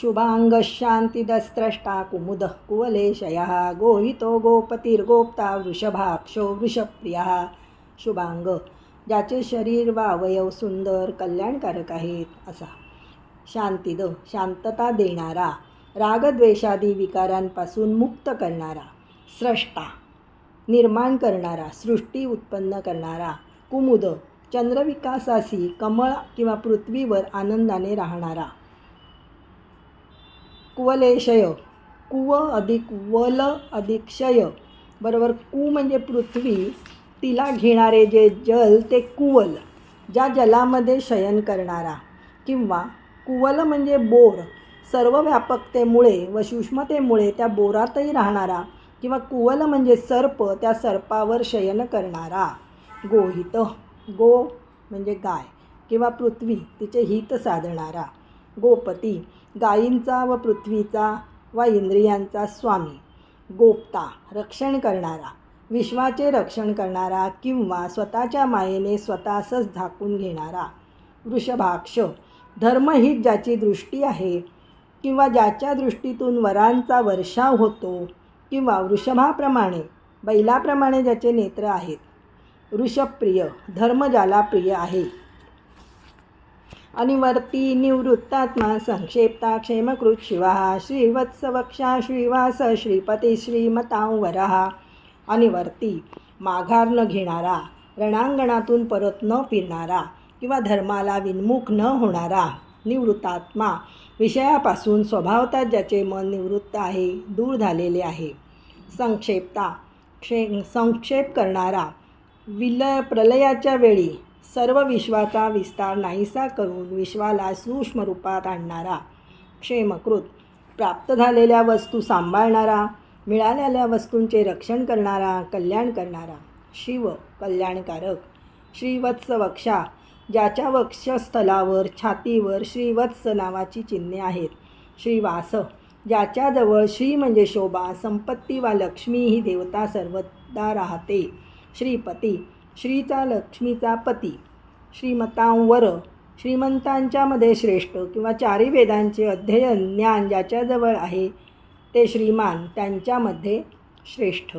शुभांग कुमुदः कुवलेशयः। गोहितो गोपतिर्गोप्ता वृषभाक्षो वृषप्रियः। शुभांग ज्याचे शरीर व अवयव सुंदर कल्याणकारक आहेत असा. शांतिद शांतता देणारा. रागद्वेषादी विकारांपासून मुक्त करणारा. स्रष्टा निर्माण करणारा. सृष्टी उत्पन्न करणारा. कुमुद चंद्रविकासासी कमळ किंवा पृथ्वीवर आनंदाने राहणारा. कुवलेशय. कुव अधिक वल अधिक शय बरोबर कु म्हणजे पृथ्वी. तिला घेणारे जे जल ते कुवल. ज्या जलामध्ये शयन करणारा. किंवा कुवल म्हणजे बोर. सर्व व्यापकतेमुळे व सूक्ष्मतेमुळे त्या बोरातही राहणारा. किंवा कुवल म्हणजे सर्प त्या सर्पावर शयन करणारा. गोहित. गो म्हणजे गाय. किंवा पृथ्वी तिचे हित साधणारा. गोपती. गायींचा व पृथ्वीचा व इंद्रियांचा स्वामी. गोप्ता रक्षण करणारा. विश्वाचे रक्षण करणारा किंवा स्वतःच्या मायेने स्वतःसच झाकून घेणारा. वृषभाक्ष धर्म ही ज्याची दृष्टी आहे किंवा ज्याच्या दृष्टीतून वरांचा वर्षाव होतो किंवा वृषभाप्रमाणे बैलाप्रमाणे ज्याचे नेत्र आहेत. वृषप्रिय धर्म ज्याला प्रिय आहे. आणि वरती निवृत्तात्मा संक्षेप्ता क्षेमकृत शिवा श्रीवत्सवक्षा श्रीवास श्रीपती श्रीमतांवरः. आणि वरती माघार न घेणारा रणांगणातून परत न फिरणारा किंवा धर्माला विन्मुख न होणारा निवृत्तात्मा विषयापासून स्वभावतात ज्याचे मन निवृत्त आहे दूर झालेले आहे. संक्षेपता क्षे संक्षेप करणारा विलय प्रलयाच्या वेळी सर्व विश्वाचा विस्तार नाहीसा करून विश्वाला सूक्ष्म रूपात आणणारा क्षेमकृत प्राप्त झालेल्या वस्तू सांभाळणारा मिळालेल्या वस्तूंचे रक्षण करणारा कल्याण करणारा शिव कल्याणकारक श्रीवत्स वक्षा ज्याच्या वक्षस्थलावर छातीवर श्रीवत्स नावाची चिन्हे आहेत. श्रीवास ज्याच्याजवळ श्री म्हणजे शोभा संपत्ती वा लक्ष्मी ही देवता सर्वदा राहते. श्रीपती श्रीचा लक्ष्मीचा पती. श्रीमतांवर श्रीमंतांच्यामध्ये श्रेष्ठ किंवा चारी वेदांचे अध्ययन ज्ञान ज्याच्याजवळ आहे ते श्रीमान त्यांच्यामध्ये श्रेष्ठ.